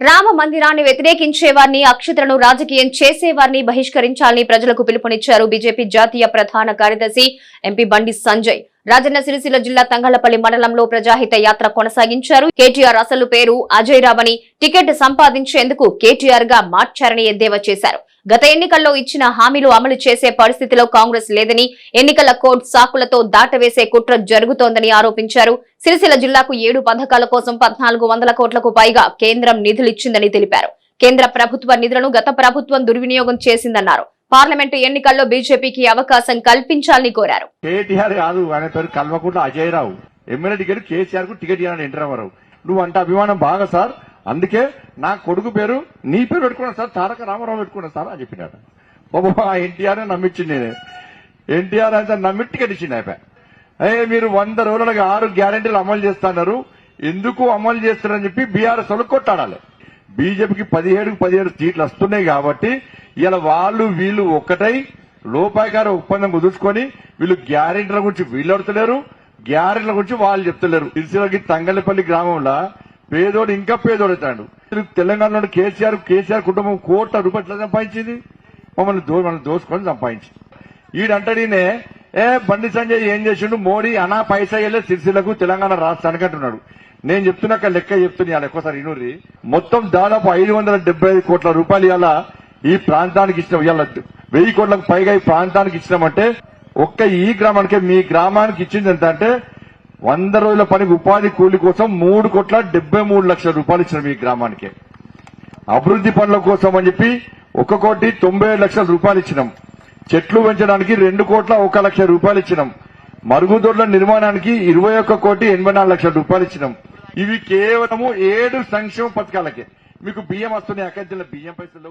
రామ మందిరాన్ని వ్యతిరేకించే వారిని అక్షతలను రాజకీయం చేసేవారిని బహిష్కరించాలని ప్రజలకు పిలుపునిచ్చారు బీజేపీ జాతీయ ప్రధాన కార్యదర్శి ఎంపీ బండి సంజయ్. రాజన్న సిరిసిల్ల జిల్లా తంగళ్ళపల్లి మండలంలో ప్రజాహిత యాత్ర కొనసాగించారు. కేటీఆర్ అసలు పేరు అజయ్ రావ్ అని టికెట్ సంపాదించేందుకు కేటీఆర్గా మార్చారని ఎద్దేవా చేశారు. గత ఎన్నికల్లో ఇచ్చిన హామీలు అమలు చేసే పరిస్థితిలో కాంగ్రెస్ లేదని ఎన్నికల కోడ్ సాకులతో దాటవేసే కుట్ర జరుగుతోందని ఆరోపించారు. సిరిసిల్ల జిల్లాకు ఏడు పథకాల కోసం పద్నాలుగు వందల కోట్లకు పైగా కేంద్రం నిధులిచ్చిందని తెలిపారు. కేంద్ర ప్రభుత్వ నిధులను గత ప్రభుత్వం దుర్వినియోగం చేసిందన్నారు. పార్లమెంటు ఎన్నికల్లో బీజేపీకి అవకాశం కల్పించాలని కోరారు. కేటీఆర్ కాదు ఆయన పేరు కల్వకుంట్ల అజయరావు. ఎమ్మెల్యే టికెట్ కేసీఆర్కు టికెట్ ఇవ్వాలని ఎన్టీ నువ్వు అంటే అభిమానం బాగా సార్. అందుకే నా కొడుకు పేరు నీ పేరు పెట్టుకున్నా సార్ తారక రామారావు పెట్టుకున్నా సార్ అని చెప్పినాడు. బాబా ఎన్టీఆర్ నమ్మించింది నేనే. ఎన్టీఆర్ అంతా నమ్మి టికెట్ ఇచ్చింది అయిపోయి అయ్యే మీరు వంద రోజులకు ఆరు గ్యారెంటీలు అమలు చేస్తున్నారు. ఎందుకు అమలు చేస్తున్నారని చెప్పి బీఆర్ఎస్ వాళ్ళు కొట్టాడాలి బీజేపీకి పదిహేడుకి పదిహేడు సీట్లు వస్తున్నాయి కాబట్టి ఇలా వాళ్ళు వీళ్ళు ఒక్కటై లోపాయకార ఒప్పందం కుదుర్చుకొని వీళ్ళు గ్యారెంటీల గురించి వీళ్ళు అడుగుతలేరు గ్యారెంటీల గురించి వాళ్ళు చెప్తలేరు. ఇరిసిలకి తంగలపల్లి గ్రామంలో పేదోడు ఇంకా పేదోడు అవుతాడు తెలంగాణలో కేసీఆర్ కేసీఆర్ కుటుంబం కోట్ల రూపాయలు సంపాదించింది. మమ్మల్ని దో దోసుకొని సంపాదించింది. ఈడంటడినే ఏ బండి సంజయ్ ఏం చేసిండు? మోడీ అనా పైసా వెళ్ళే సిరిసిలకు తెలంగాణ రాష్ట్రానికి అంటున్నాడు. నేను చెప్తున్నాక లెక్క చెప్తున్నా ఇవాళ. ఎక్కువసారి ఇనూరి మొత్తం దాదాపు ఐదు వందల డెబ్బై ఐదు కోట్ల రూపాయలు ఇవాళ ఈ ప్రాంతానికి ఇచ్చిన. ఇవాళ వెయ్యి కోట్లకు పైగా ఈ ప్రాంతానికి ఇచ్చినామంటే ఒక్క ఈ గ్రామానికే మీ గ్రామానికి ఇచ్చింది ఎంత అంటే వంద రోజుల పనికి ఉపాధి కూలి కోసం మూడు కోట్ల డెబ్బై మూడు లక్షల రూపాయలు ఇచ్చినాం మీ గ్రామానికి. అభివృద్ధి పనుల కోసం అని చెప్పి ఒక కోటి తొంభై లక్షల రూపాయలు ఇచ్చినాం. చెట్లు పెంచడానికి రెండు కోట్ల ఒక లక్ష రూపాయలు ఇచ్చినాం. మరుగుదొడ్ల నిర్మాణానికి ఇరవై ఒక్క కోటి ఎనభై నాలుగు లక్షల రూపాయలు ఇచ్చినాం. ఇవి కేవలము ఏడు సంక్షేమ పథకాలకే. మీకు బియ్యం వస్తున్నాయి అక్కడ బియ్యం పైసలు